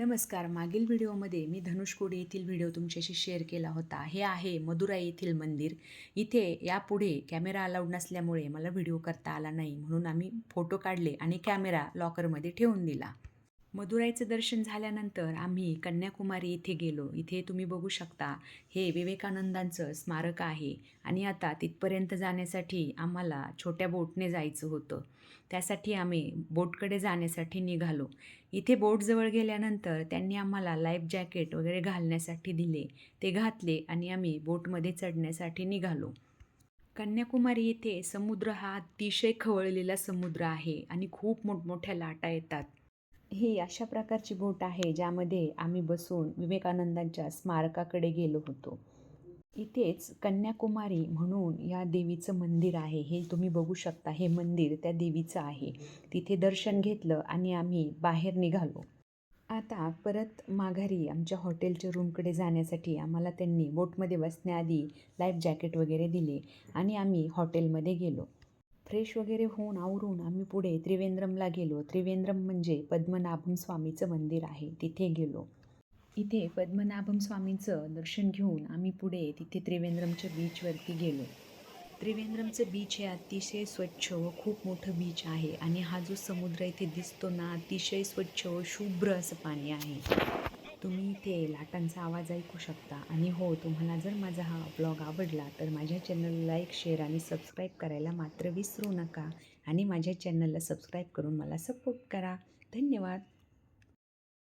नमस्कार. मागील व्हिडिओमध्ये मी धनुषकोडी येथील व्हिडिओ तुमच्याशी शेअर केला होता. हे आहे मदुराई येथील मंदिर. इथे यापुढे कॅमेरा अलाउड नसल्यामुळे मला व्हिडिओ करता आला नाही म्हणून आम्ही फोटो काढले आणि कॅमेरा लॉकरमध्ये ठेवून दिला. मदुराईचं दर्शन झाल्यानंतर आम्ही कन्याकुमारी इथे गेलो. इथे तुम्ही बघू शकता हे विवेकानंदांचं स्मारक आहे आणि आता तिथपर्यंत जाण्यासाठी आम्हाला छोट्या बोटने जायचं होतं. त्यासाठी आम्ही बोटकडे जाण्यासाठी निघालो. इथे बोटजवळ गेल्यानंतर त्यांनी आम्हाला लाईफ जॅकेट वगैरे घालण्यासाठी दिले. ते घातले आणि आम्ही बोटमध्ये चढण्यासाठी निघालो. कन्याकुमारी येथे समुद्र हा अतिशय खवळलेला समुद्र आहे आणि खूप मोठमोठ्या लाटा येतात. ही अशा प्रकारची बोट आहे ज्यामध्ये आम्ही बसून विवेकानंदांच्या स्मारकाकडे गेलो होतो. इथेच कन्याकुमारी म्हणून या देवीचं मंदिर आहे. हे तुम्ही बघू शकता. हे मंदिर त्या देवीचं आहे. तिथे दर्शन घेतलं आणि आम्ही बाहेर निघालो. आता परत माघारी आमच्या हॉटेलच्या रूमकडे जाण्यासाठी आम्हाला त्यांनी बोटमध्ये बसण्याआधी लाईफ जॅकेट वगैरे दिले आणि आम्ही हॉटेलमध्ये गेलो. फ्रेश वगैरे होऊन आवरून आम्ही पुढे त्रिवेंद्रमला गेलो. त्रिवेंद्रम म्हणजे पद्मनाभम स्वामीचं मंदिर आहे. तिथे गेलो. इथे पद्मनाभम स्वामींचं दर्शन घेऊन आम्ही पुढे तिथे त्रिवेंद्रमच्या बीचवरती गेलो. त्रिवेंद्रमचं बीच हे अतिशय स्वच्छ व खूप मोठं बीच आहे आणि हा जो समुद्र इथे दिसतो ना अतिशय स्वच्छ व शुभ्र असं पाणी आहे. तुम्ही इथे लाटांचा आवाज ऐकू शकता. आणि हो तुम्हाला जर माझा हा ब्लॉग आवडला तर माझ्या चॅनलला लाईक शेअर आणि सबस्क्राईब करायला मात्र विसरू नका. आणि माझ्या चॅनलला सबस्क्राईब करून मला सपोर्ट करा. धन्यवाद.